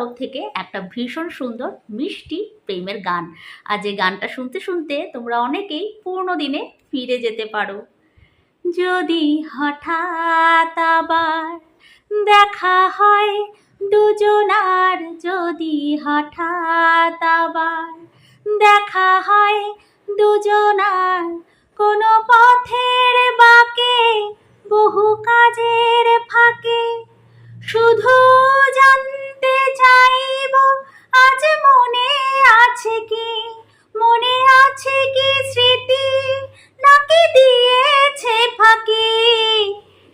তরফ থেকে একটা ভীষণ সুন্দর মিষ্টি প্রেমের গান। আর যে গানটা শুনতে শুনতে তোমরা অনেকেই পূর্ণ দিনে ফিরে যেতে পারো। যদি হঠাৎ আবার দেখা হয় দুজনার, যদি হঠাৎ আবার দেখা হয় দুজনার, কোনো পথের বাঁকে, বহু কাজের ফাঁকে, শুধু আজ মনে আছে কি? মনে আছে কি স্মৃতি? নাকি দিয়েছে ফাঁকি?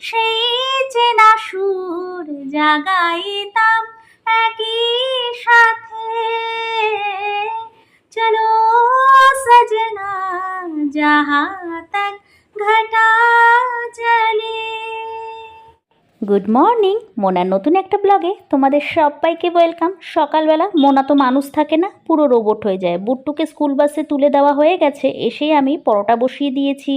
সেই চেনা সুর জাগাইতাম একই সাথে। চলো সজনা जहाँ গুড মর্নিং মোনার নতুন একটা ব্লগে তোমাদের সবাইকে ওয়েলকাম সকালবেলা মোনা তো মানুষ থাকে না, পুরো রোবট হয়ে যায়। বুট্টুকে স্কুল বাসে তুলে দেওয়া হয়ে গেছে, এসেই আমি পরোটা বসিয়ে দিয়েছি।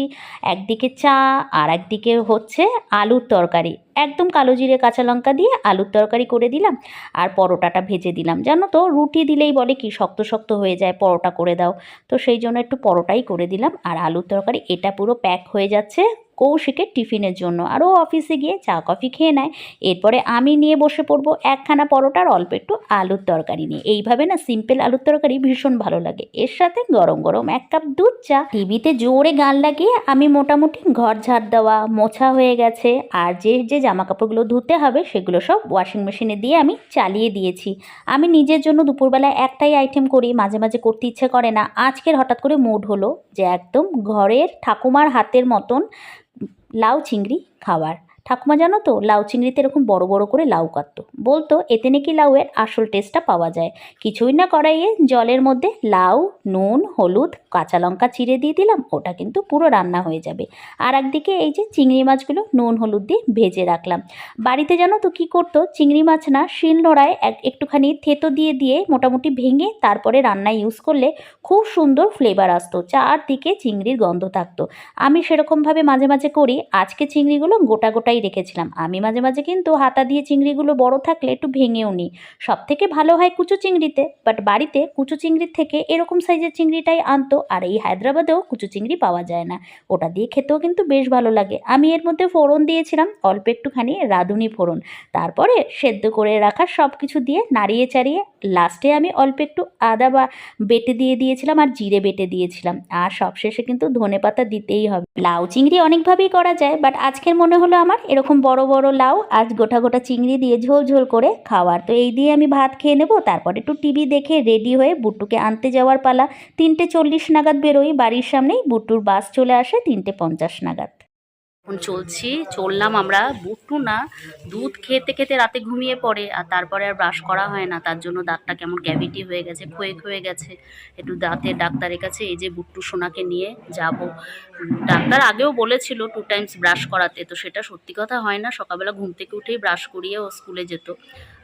একদিকে চা আর একদিকে হচ্ছে আলুর তরকারি। একদম কালো জিরে কাঁচা লঙ্কা দিয়ে আলুর তরকারি করে দিলাম আর পরোটাটা ভেজে দিলাম। জানো তো, রুটি দিলেই বলে কি, শক্ত শক্ত হয়ে যায়, পরোটা করে দাও। তো সেই জন্য একটু পরোটাই করে দিলাম আর আলুর তরকারি, এটা পুরো প্যাক হয়ে যাচ্ছে কৌশিকের টিফিনের জন্য। আর ও অফিসে গিয়ে চা, কফি খেয়ে নেয়। এরপরে আমি নিয়ে বসে পড়ব একখানা পরোটার, অল্প একটু আলুর তরকারি নিয়ে। এইভাবে না সিম্পল আলুর তরকারি ভীষণ ভালো লাগে। এর সাথে গরম গরম এক কাপ দুধ, চা। টিভিতে জোরে গান লাগিয়ে আমি মোটামুটি ঘর ঝাড় দেওয়া, মোছা হয়ে গেছে। আর যে যে জামা কাপড়গুলো ধুতে হবে, সেগুলো সব ওয়াশিং মেশিনে দিয়ে আমি চালিয়ে দিয়েছি। আমি নিজের জন্য দুপুরবেলা একটাই আইটেম করি, মাঝে মাঝে করতে ইচ্ছে করে না। আজকের হঠাৎ করে মুড হলো যে একদম ঘরের ঠাকুমার হাতের মতন লাউ চিংড়ি খাবার ঠাকুমা জানো তো, লাউ চিংড়িতে এরকম বড় বড় করে লাউ কাটতো। বলতো, এতে নাকি লাউয়ের আসল টেস্টটা পাওয়া যায়। কিছুই না কড়াইয়ে জলের মধ্যে লাউ, নুন, হলুদ, কাঁচা লঙ্কা চিড়ে দিয়ে দিলাম, ওটা কিন্তু পুরো রান্না হয়ে যাবে। আর একদিকে এই যে চিংড়ি মাছগুলো নুন, হলুদ দিয়ে ভেজে রাখলাম। বাড়িতে জানো তো কী করতো, চিংড়ি মাছ না শিল নোড়ায় এক, একটুখানি থেতো দিয়ে দিয়ে মোটামুটি ভেঙে তারপরে রান্নায় ইউজ করলে খুব সুন্দর ফ্লেভার আসতো, চারদিকে চিংড়ির গন্ধ থাকতো। আমি সেরকমভাবে মাঝে মাঝে করি, আজকে চিংড়িগুলো গোটা গোটা গোটাই রেখেছিলাম। আমি মাঝে মাঝে কিন্তু হাতা দিয়ে চিংড়িগুলো বড় থাকলে একটু ভেঙেও নিই। সব থেকে ভালো হয় কুচু চিংড়িতে বাট বাড়িতে কুচু চিংড়ির থেকে এরকম সাইজের চিংড়িটাই আনতো, আর এই হায়দ্রাবাদেও কুচু চিংড়ি পাওয়া যায় না। ওটা দিয়ে খেতেও কিন্তু বেশ ভালো লাগে। আমি এর মধ্যে ফোড়ন দিয়েছিলাম, অল্প একটুখানি রাঁধুনি ফোড়ন। তারপরে সেদ্ধ করে রাখা সব কিছু দিয়ে নাড়িয়ে চাড়িয়ে লাস্টে আমি অল্প একটু আদা বা বেটে দিয়ে দিয়েছিলাম আর জিরে বেটে দিয়েছিলাম। আর সবশেষে কিন্তু ধনে পাতা দিতেই হবে। লাউ চিংড়ি অনেকভাবেই করা যায় বাট আজকের মনে হলো আমার এরকম বড় বড় লাউ আজ গোটা গোটা চিংড়ি দিয়ে ঝোল ঝোল করে খাওয়ার। তো এই দিয়ে আমি ভাত খেয়ে নেব, তারপর একটু টিভি দেখে রেডি হয়ে বুট্টুকে আনতে যাওয়ার পালা। তিনটে চল্লিশ নাগাদ বেরোই, বাড়ির সামনেই বুট্টুর বাস চলে আসে তিনটে পঞ্চাশ নাগাদ। এখন চলছি। চললাম আমরা বুট্টু না, দুধ খেতে খেতে রাতে ঘুমিয়ে পড়ে আর তারপরে আর ব্রাশ করা হয় না। তার জন্য দাঁতটা কেমন ক্যাভিটি হয়ে গেছে, ক্ষয়ে ক্ষয়ে গেছে। একটু দাঁতের ডাক্তারের কাছে এই যে বুট্টু সোনাকে নিয়ে যাব। ডাক্তার আগেও বলেছিল টু টাইমস ব্রাশ করাতে, তো সেটা সত্যি কথা হয় না। সকালবেলা ঘুম থেকে উঠেই ব্রাশ করিয়ে ও স্কুলে যেত।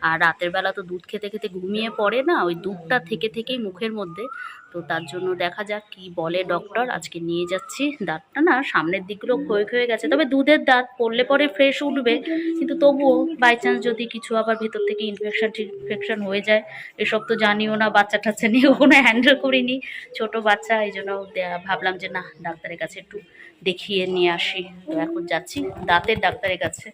আর রাতের বেলা তো দুধ খেতে খেতে ঘুমিয়ে পড়ে না, ওই দুধটা থেকে থেকেই মুখের মধ্যে। তো তার জন্য দেখা যাক কি বলে ডক্টর আজকে নিয়ে যাচ্ছি দাঁতটা না, সামনের দিকগুলো ক্ষয়ে ক্ষয়ে গেছে। তবে দুধের দাঁত পড়লে পরে ফ্রেশ উঠবে। কিন্তু তবুও বাই চান্স যদি কিছু আবার ভেতর থেকে ইনফেকশন ইনফেকশন হয়ে যায়, এসব তো জানিও না বাচ্চা টাচ্চা নিয়ে কোনো হ্যান্ডেল করিনি। ছোট বাচ্চা, এই জন্য ভাবলাম যে না, ডাক্তারের কাছে একটু দেখিয়ে নিয়ে আসি। তো এখন যাচ্ছি দাঁতের ডাক্তারের কাছে।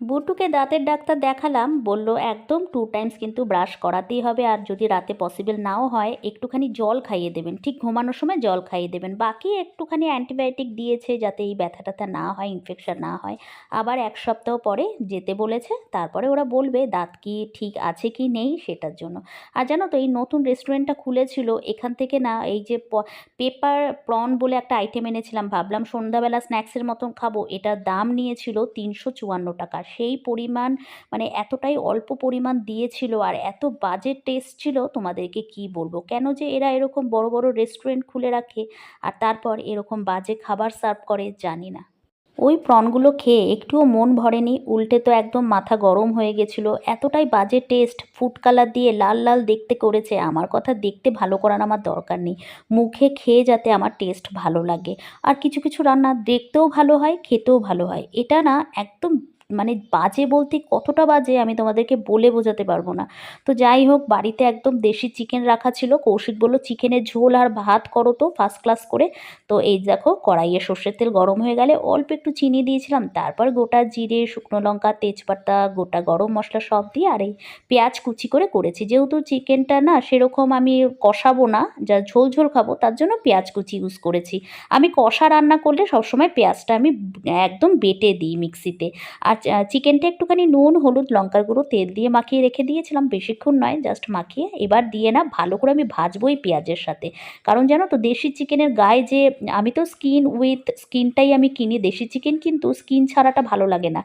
বুটুকে দাঁতের ডাক্তার দেখালাম, বলল, একদম টু টাইমস কিন্তু ব্রাশ করাতেই হবে, আর যদি রাতে পসিবল নাও হয়, একটুখানি জল খাইয়ে দেবেন। ঠিক ঘুমানোর সময় জল খাইয়ে দেবেন। বাকি একটুখানি অ্যান্টিবায়োটিক দিয়েছে যাতে এই ব্যথা ট্যাথা না হয় ইনফেকশন না হয়। আবার এক সপ্তাহ পরে যেতে বলেছে, তারপরে ওরা বলবে, দাঁত কি ঠিক আছে কি নেই সেটার জন্য। আর জানো তো, এই নতুন রেস্টুরেন্টটা খুলেছিল, এখান থেকে না, এই যে পেপার প্রন বলে একটা আইটেম এনেছিলাম, ভাবলাম সন্ধ্যাবেলা স্ন্যাক্সের মতন খাব, এটার দাম নিয়েছিল তিনশো চুয়ান্ন টাকা সেই পরিমাণ মানে এতটাই অল্প পরিমাণ দিয়েছিল আর এত বাজে টেস্ট ছিল, তোমাদেরকে কি বলব? কেন যে এরা এরকম বড় বড় রেস্টুরেন্ট খুলে রাখে আর তারপর এরকম বাজে খাবার সার্ভ করে, জানি না। ওই প্রনগুলো খেয়ে একটুও মন ভরেনি, উল্টে তো একদম মাথা গরম হয়ে গেছিল। এতটাই বাজে টেস্ট ফুড কালার দিয়ে লাল লাল দেখতে করেছে, আমার কথা দেখতে ভালো করার আমার দরকার নেই। মুখে খেয়ে যাতে আমার টেস্ট ভালো লাগে। আর কিছু কিছু রান্না দেখতেও ভালো হয়, খেতেও ভালো হয়। এটা না একদম মানে বাজে বলতে কতটা বাজে আমি তোমাদেরকে বলে বোঝাতে পারব না। তো যাই হোক, বাড়িতে একদম দেশি চিকেন রাখা ছিল। কৌশিক বলল চিকেনের ঝোল আর ভাত করো তো ফার্স্ট ক্লাস করে। তো এই দেখো, কড়াইয়ে সর্ষের তেল গরম হয়ে গেলে অল্প একটু চিনি দিয়েছিলাম। তারপর গোটা জিরে, শুকনো লঙ্কা, তেজপাতা, গোটা গরম মশলা সব দিয়ে আর এই পেঁয়াজ কুচি করে করেছি। যেহেতু চিকেনটা না, সেরকম আমি কষাবো না, যা ঝোল ঝোল খাব, তার জন্য পেঁয়াজ কুচি ইউজ করেছি। আমি কষা রান্না করলে সবসময় পেঁয়াজটা আমি একদম বেটে দিই মিক্সিতে আর চিকেনটা একটুখানি নুন, হলুদ, লঙ্কার গুঁড়ো, তেল দিয়ে মাখিয়ে রেখে দিয়েছিলাম। বেশিক্ষণ নয় জাস্ট মাখিয়ে। এবার দিয়ে না, ভালো করে আমি ভাজবো এই পেঁয়াজের সাথে। কারণ জানো তো, দেশি চিকেনের গায়ে যে, আমি তো স্কিন উইথ স্কিনটাই আমি কিনি দেশি চিকেন, কিন্তু স্কিন ছাড়াটা ভালো লাগে না।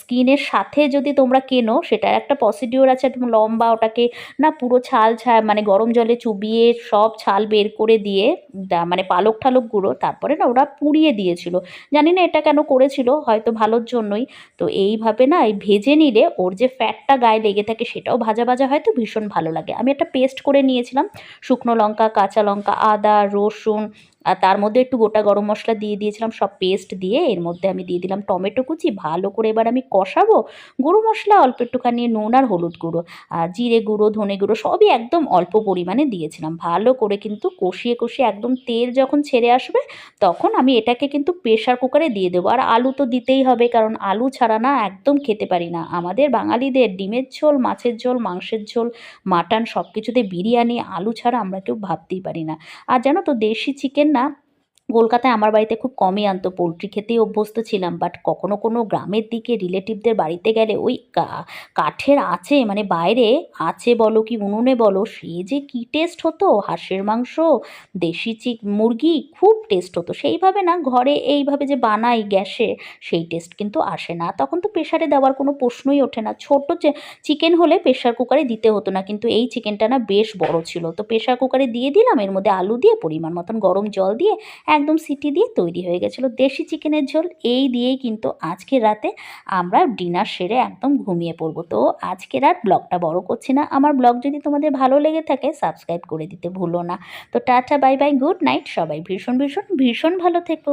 স্কিনের সাথে যদি তোমরা কেনো, সেটার একটা প্রসিডিওর আছে লম্বা ওটাকে না পুরো ছাল ছা মানে গরম জলে চুবিয়ে সব ছাল বের করে দিয়ে মানে পালক ঠালক গুঁড়ো, তারপরে না ওরা পুড়িয়ে দিয়েছিল। জানি না এটা কেন করেছিল, হয়তো ভালোর জন্যই। তো এইভাবে না এই ভেজে নিলে ওর যে ফ্যাটটা গায়ে লেগে থাকে সেটাও ভাজা ভাজা হয় তো ভীষণ ভালো লাগে। আমি একটা পেস্ট করে নিয়েছিলাম। শুকনো লঙ্কা, কাঁচা লঙ্কা, আদা, রসুন আর তার মধ্যে একটু গোটা গরম মশলা দিয়ে দিয়েছিলাম, সব পেস্ট দিয়ে। এর মধ্যে আমি দিয়ে দিলাম টমেটো কুচি, ভালো করে এবার আমি কষাবো। গুঁড়ো মশলা, অল্প একটুখানি নুন আর হলুদ গুঁড়ো। আর জিরে গুঁড়ো, ধনে গুঁড়ো, সবই একদম অল্প পরিমাণে দিয়েছিলাম। ভালো করে কিন্তু কষিয়ে কষিয়ে একদম তেল যখন ছেড়ে আসবে, তখন আমি এটাকে কিন্তু প্রেশার কুকারে দিয়ে দেবো। আর আলু তো দিতেই হবে, কারণ আলু ছাড়া না একদম খেতে পারি না। আমাদের বাঙালিদের ডিমের ঝোল, মাছের ঝোল, মাংসের ঝোল, মাটন সব কিছুতে বিরিয়ানি, আলু ছাড়া আমরা কেউ ভাবতেই পারি না। আর জানো তো, দেশি চিকেন না কলকাতায় আমার বাড়িতে খুব কমই আনতো। পোলট্রি খেতেই অভ্যস্ত ছিলাম বাট কখনো কোনো গ্রামের দিকে রিলেটিভদের বাড়িতে গেলে ওই কাঠের আছে মানে বাইরে আছে বলো কি উনুনে বলো, সে যে কী টেস্ট হতো? হাঁসের মাংস, দেশি চিক মুরগি খুব টেস্ট হতো। সেইভাবে না ঘরে এইভাবে যে বানাই গ্যাসে, সেই টেস্ট কিন্তু আসে না। তখন তো প্রেশারে দেওয়ার কোনো প্রশ্নই ওঠে না। ছোট চিকেন হলে প্রেশার কুকারে দিতে হতো না, কিন্তু এই চিকেনটা না বেশ বড় ছিল। তো প্রেশার কুকারে দিয়ে দিলাম, এর মধ্যে আলু দিয়ে পরিমাণ মতন গরম জল দিয়ে একদম সিটি দিয়ে তৈরি হয়ে গেছিল। দেশি চিকেনের ঝোল, এই দিয়েই কিন্তু আজকে রাতে আমরা ডিনার সেরে একদম ঘুমিয়ে পড়ব। তো আজকের আর ব্লগটা বড় করছি না। আমার ব্লগ যদি তোমাদের ভালো লেগে থাকে, সাবস্ক্রাইব করে দিতে ভুলো না। তো tata, bye bye, good night, সবাই ভীষণ ভীষণ ভীষণ ভালো থেকো।